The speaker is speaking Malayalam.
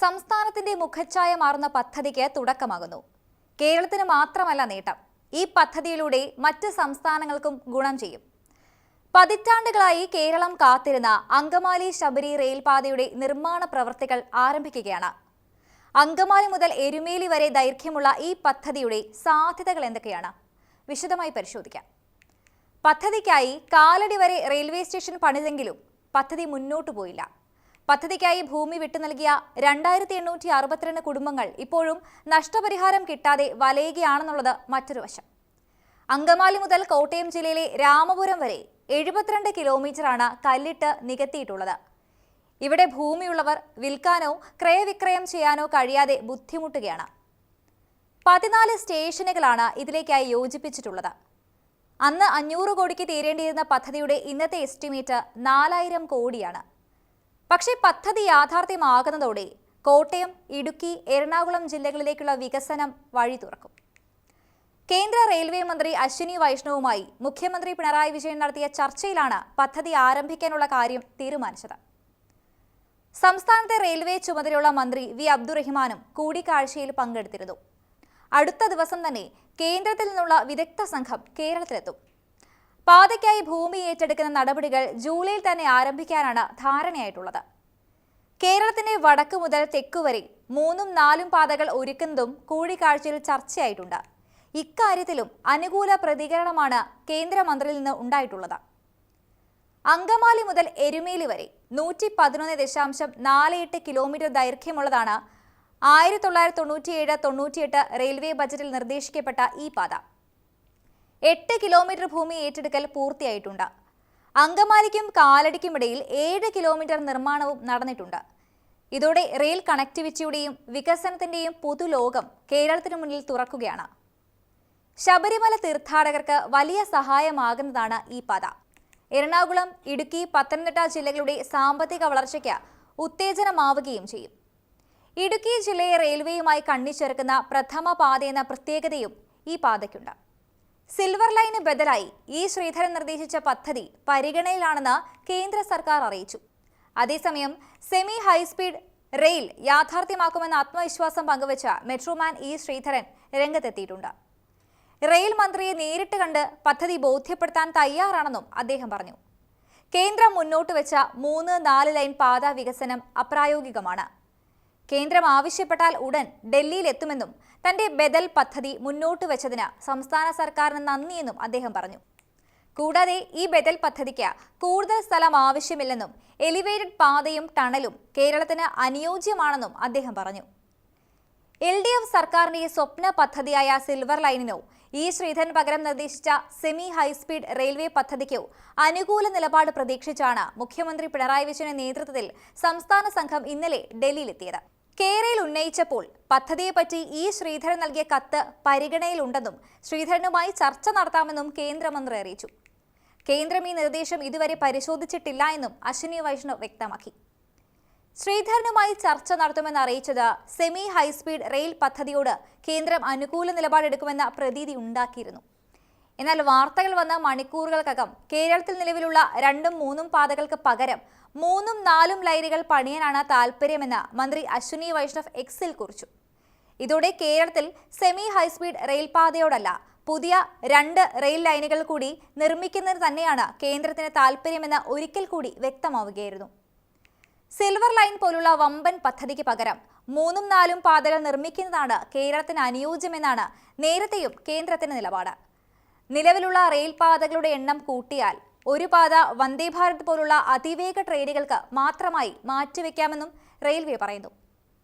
സംസ്ഥാനത്തിന്റെ മുഖച്ഛായ മാറുന്ന പദ്ധതിക്ക് തുടക്കമാകുന്നു. കേരളത്തിന് മാത്രമല്ല നേട്ടം. ഈ പദ്ധതിയിലൂടെ മറ്റ് സംസ്ഥാനങ്ങൾക്കും ഗുണം ചെയ്യും. പതിറ്റാണ്ടുകളായി കേരളം കാത്തിരുന്ന അങ്കമാലി ശബരി റെയിൽപാതയുടെ നിർമ്മാണ പ്രവർത്തികൾ ആരംഭിക്കുകയാണ്. അങ്കമാലി മുതൽ എരുമേലി വരെ ദൈർഘ്യമുള്ള ഈ പദ്ധതിയുടെ സാധ്യതകൾ എന്തൊക്കെയാണ്? വിശദമായി പരിശോധിക്കാം. പദ്ധതിക്കായി കാലടി വരെ റെയിൽവേ സ്റ്റേഷൻ പണിതെങ്കിലും പദ്ധതി മുന്നോട്ടു പോയില്ല. പദ്ധതിക്കായി ഭൂമി വിട്ടു നൽകിയ രണ്ടായിരത്തി എണ്ണൂറ്റി അറുപത്തിരണ്ട് കുടുംബങ്ങൾ ഇപ്പോഴും നഷ്ടപരിഹാരം കിട്ടാതെ വലയുകയാണെന്നുള്ളത് മറ്റൊരു വശം. അങ്കമാലി മുതൽ കോട്ടയം ജില്ലയിലെ രാമപുരം വരെ എഴുപത്തിരണ്ട് കിലോമീറ്ററാണ് കല്ലിട്ട് നികത്തിയിട്ടുള്ളത്. ഇവിടെ ഭൂമിയുള്ളവർ വിൽക്കാനോ ക്രയവിക്രയം ചെയ്യാനോ കഴിയാതെ ബുദ്ധിമുട്ടുകയാണ്. പതിനാല് സ്റ്റേഷനുകളാണ് ഇതിലേക്കായി യോജിപ്പിച്ചിട്ടുള്ളത്. അന്ന് അഞ്ഞൂറ് കോടിക്ക് തീരേണ്ടിയിരുന്ന പദ്ധതിയുടെ ഇന്നത്തെ എസ്റ്റിമേറ്റ് നാലായിരം കോടിയാണ്. പക്ഷേ പദ്ധതി യാഥാർത്ഥ്യമാകുന്നതോടെ കോട്ടയം ഇടുക്കി എറണാകുളം ജില്ലകളിലേക്കുള്ള വികസനം വഴി തുറക്കും. കേന്ദ്ര റെയിൽവേ മന്ത്രി അശ്വിനി വൈഷ്ണവുമായി മുഖ്യമന്ത്രി പിണറായി വിജയൻ നടത്തിയ ചർച്ചയിലാണ് പദ്ധതി ആരംഭിക്കാനുള്ള കാര്യം തീരുമാനിച്ചത്. സംസ്ഥാനത്തെ റെയിൽവേ ചുമതലയുള്ള മന്ത്രി വി. അബ്ദുറഹിമാനും കൂടിക്കാഴ്ചയിൽ പങ്കെടുത്തിരുന്നു. അടുത്ത ദിവസം തന്നെ കേന്ദ്രത്തിൽ നിന്നുള്ള വിദഗ്ധ സംഘം കേരളത്തിലെത്തും. പാതയ്ക്കായി ഭൂമി ഏറ്റെടുക്കുന്ന നടപടികൾ ജൂലൈയിൽ തന്നെ ആരംഭിക്കാനാണ് ധാരണയായിട്ടുള്ളത്. കേരളത്തിന്റെ വടക്ക് മുതൽ തെക്ക് വരെ മൂന്നും നാലും പാതകൾ ഒരുക്കുന്നതും കൂടിക്കാഴ്ചയിൽ ചർച്ചയായിട്ടുണ്ട്. ഇക്കാര്യത്തിലും അനുകൂല പ്രതികരണമാണ് കേന്ദ്രമന്ത്രിയിൽ നിന്ന് ഉണ്ടായിട്ടുള്ളത്. അങ്കമാലി മുതൽ എരുമേലി വരെ നൂറ്റി പതിനൊന്ന് ദശാംശം നാല് എട്ട് കിലോമീറ്റർ ദൈർഘ്യമുള്ളതാണ് ആയിരത്തി തൊള്ളായിരത്തി തൊണ്ണൂറ്റിയേഴ് തൊണ്ണൂറ്റിയെട്ട് റെയിൽവേ ബജറ്റിൽ നിർദ്ദേശിക്കപ്പെട്ട ഈ പാത. എട്ട് കിലോമീറ്റർ ഭൂമി ഏറ്റെടുക്കൽ പൂർത്തിയായിട്ടുണ്ട്. അങ്കമാലിക്കും കാലടിക്കുമിടയിൽ ഏഴ് കിലോമീറ്റർ നിർമ്മാണവും നടന്നിട്ടുണ്ട്. ഇതോടെ റെയിൽ കണക്ടിവിറ്റിയുടെയും വികസനത്തിന്റെയും പുതുലോകം കേരളത്തിനു മുന്നിൽ തുറക്കുകയാണ്. ശബരിമല തീർത്ഥാടകർക്ക് വലിയ സഹായമാകുന്നതാണ് ഈ പാത. എറണാകുളം ഇടുക്കി പത്തനംതിട്ട ജില്ലകളുടെ സാമ്പത്തിക വളർച്ചയ്ക്ക് ഉത്തേജനമാവുകയും ചെയ്യും. ഇടുക്കി ജില്ലയെ റെയിൽവേയുമായി കണ്ണിച്ചേർക്കുന്ന പ്രഥമ പാതയെന്ന പ്രത്യേകതയും ഈ പാതയ്ക്കുണ്ട്. സിൽവർ ലൈന് ബദലായി ഇ ശ്രീധരൻ നിർദ്ദേശിച്ച പദ്ധതി പരിഗണനയിലാണെന്ന് കേന്ദ്ര സർക്കാർ അറിയിച്ചു. അതേസമയം സെമി ഹൈസ്പീഡ് റെയിൽ യാഥാർത്ഥ്യമാക്കുമെന്ന ആത്മവിശ്വാസം പങ്കുവച്ച മെട്രോമാൻ ഇ ശ്രീധരൻ രംഗത്തെത്തിയിട്ടുണ്ട്. റെയിൽ മന്ത്രിയെ നേരിട്ട് കണ്ട് പദ്ധതി ബോധ്യപ്പെടുത്താൻ തയ്യാറാണെന്നും അദ്ദേഹം പറഞ്ഞു. കേന്ദ്രം മുന്നോട്ട് വെച്ച മൂന്ന് നാല് ലൈൻ പാത വികസനം അപ്രായോഗികമാണ്. കേന്ദ്രം ആവശ്യപ്പെട്ടാൽ ഉടൻ ഡൽഹിയിൽ എത്തുമെന്നും തന്റെ ബദൽ പദ്ധതി മുന്നോട്ട് വെച്ചതിന് സംസ്ഥാന സർക്കാരിന് നന്ദിയെന്നും അദ്ദേഹം പറഞ്ഞു. കൂടാതെ ഈ ബദൽ പദ്ധതിക്ക് കൂടുതൽ സ്ഥലം ആവശ്യമില്ലെന്നും എലിവേറ്റഡ് പാതയും ടണലും കേരളത്തിന് അനുയോജ്യമാണെന്നും അദ്ദേഹം പറഞ്ഞു. എൽ ഡി എഫ് സർക്കാരിന്റെ സ്വപ്ന പദ്ധതിയായ സിൽവർ ലൈനിനോ ഇ ശ്രീധരൻ പകരം നിർദ്ദേശിച്ച സെമി ഹൈസ്പീഡ് റെയിൽവേ പദ്ധതിക്കോ അനുകൂല നിലപാട് പ്രതീക്ഷിച്ചാണ് മുഖ്യമന്ത്രി പിണറായി വിജയന്റെ നേതൃത്വത്തിൽ സംസ്ഥാന സംഘം ഇന്നലെ ഡൽഹിയിലെത്തിയത്. കേരയിൽ ഉന്നയിച്ചപ്പോൾ പദ്ധതിയെപ്പറ്റി ഇ ശ്രീധരൻ നൽകിയ കത്ത് പരിഗണനയിലുണ്ടെന്നും ശ്രീധരനുമായി ചർച്ച നടത്താമെന്നും കേന്ദ്രമന്ത്രി അറിയിച്ചു. കേന്ദ്രം ഈ നിർദ്ദേശം ഇതുവരെ പരിശോധിച്ചിട്ടില്ല എന്നും അശ്വിനി വൈഷ്ണവ് വ്യക്തമാക്കി. ശ്രീധരനുമായി ചർച്ച നടത്തുമെന്ന് അറിയിച്ചത് സെമി ഹൈസ്പീഡ് റെയിൽ പദ്ധതിയോട് കേന്ദ്രം അനുകൂല നിലപാടെടുക്കുമെന്ന പ്രതീതി ഉണ്ടാക്കിയിരുന്നു. എന്നാൽ വാർത്തകൾ വന്ന മണിക്കൂറുകൾക്കകം കേരളത്തിൽ നിലവിലുള്ള രണ്ടും മൂന്നും പാതകൾക്ക് പകരം മൂന്നും നാലും ലൈനുകൾ പണിയാനാണ് താൽപ്പര്യമെന്ന് മന്ത്രി അശ്വിനി വൈഷ്ണവ് എക്സിൽ കുറിച്ചു. ഇതോടെ കേരളത്തിൽ സെമി ഹൈസ്പീഡ് റെയിൽപാതയോടല്ല പുതിയ രണ്ട് റെയിൽ ലൈനുകൾ കൂടി നിർമ്മിക്കുന്നത് തന്നെയാണ് കേന്ദ്രത്തിന് താൽപ്പര്യമെന്ന് ഒരിക്കൽ കൂടി വ്യക്തമാവുകയായിരുന്നു. സിൽവർ ലൈൻ പോലുള്ള വമ്പൻ പദ്ധതിക്ക് പകരം മൂന്നും നാലും പാതകൾ നിർമ്മിക്കുന്നതാണ് കേരളത്തിന് അനുയോജ്യമെന്നാണ് നേരത്തെയും കേന്ദ്രത്തിന്റെ നിലപാട്. നിലവിലുള്ള റെയിൽ പാതകളുടെ എണ്ണം കൂട്ടിയാൽ ഒരു പാത വന്ദേ ഭാരത് പോലുള്ള അതിവേഗ ട്രെയിനുകൾക്ക് മാത്രമായി മാറ്റിവെക്കാമെന്നും റെയിൽവേ പറയുന്നു.